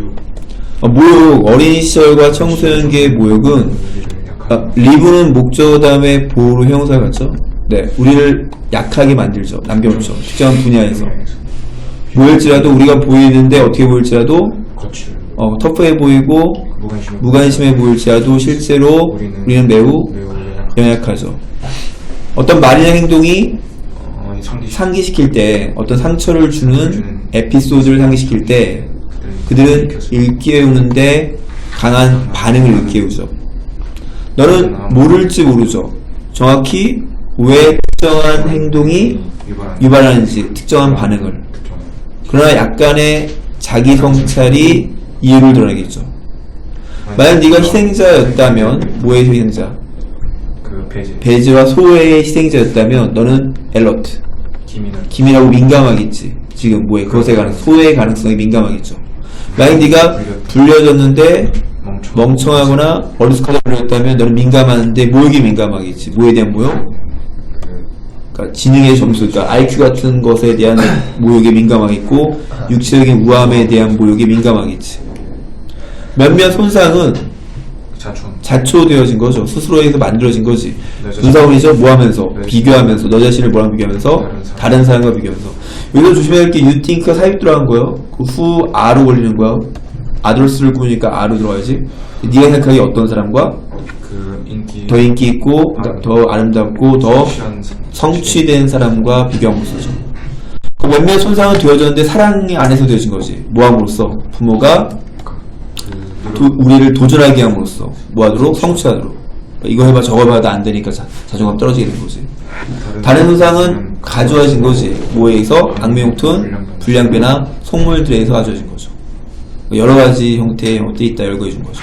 모욕 어, 모욕, 어린 시절과 청소년기의 모욕은 아, 리브는 다음에 보호로 형용사가 같죠? 네, 우리를 약하게 만들죠. 남겨놓죠. 특정한 분야에서. 뭐일지라도 우리가 보이는데 어떻게 보일지라도 어, 터프해 보이고 무관심 무관심해 보일지라도 실제로 우리는 매우 연약하죠. 어떤 말이나 행동이 상기시킬 때 어떤 상처를 주는 에피소드를 상기시킬 때 그들은 일깨우는데 강한 반응을 일깨우죠. 너는 모를지 모르죠. 정확히 왜 특정한 행동이 유발하는 유발하는지 특정한 반응을. 그러나 약간의 자기 성찰이 이유를 드러내겠죠. 만약 네가 희생자였다면 뭐의 희생자? 그 배제 배지와 소외의 희생자였다면 너는 엘러트, 기민한 기민하고 민감하겠지. 지금 뭐에 그것에 관한 소외의 가능성이 민감하겠죠. 만약 네가 불려졌는데 멍청 멍청하거나 어리숙하게 불렸다면 너는 민감한데 모욕에 민감하겠지. 뭐에 대한 모욕? 그 그러니까 지능의 점수, 그러니까 IQ 같은 것에 대한 모욕에 민감하겠고 육체적인 우함에 대한 모욕에 민감하겠지. 몇몇 손상은 자충 자초되어진 거죠. 스스로에서 만들어진 거지. 내 자신- 분사원이죠. 뭐 하면서? 내 비교하면서. 너 자신을 뭐랑 비교하면서? 다른 사람. 다른 사람과 비교하면서. 여기서 조심해야 할 게 유팅크가 삽입 들어간 거예요. 그 후 아로 걸리는 거야. 아드로스를 꾸니까 아로 들어가야지. 네가 생각하기에 어떤 사람과 그 인기 더 인기 있고 그러니까 더 아름답고 더 성취된 사람과 비교함으로써 그 몇몇 손상은 되어졌는데 사랑 안에서 되어진 거지 모함으로써 부모가 그 도- 우리를 도전하게 함으로써 뭐하도록? 성취하도록. 이거 해봐 저거 해봐 나안 되니까 자, 자존감 떨어지게 된 거지. 다른 손상은 가져와진 거지. 뭐에서? 악명통은 불량배나 속물들에서 가져진 거죠. 여러 가지 형태의 것들이 있다 열거해 준 거죠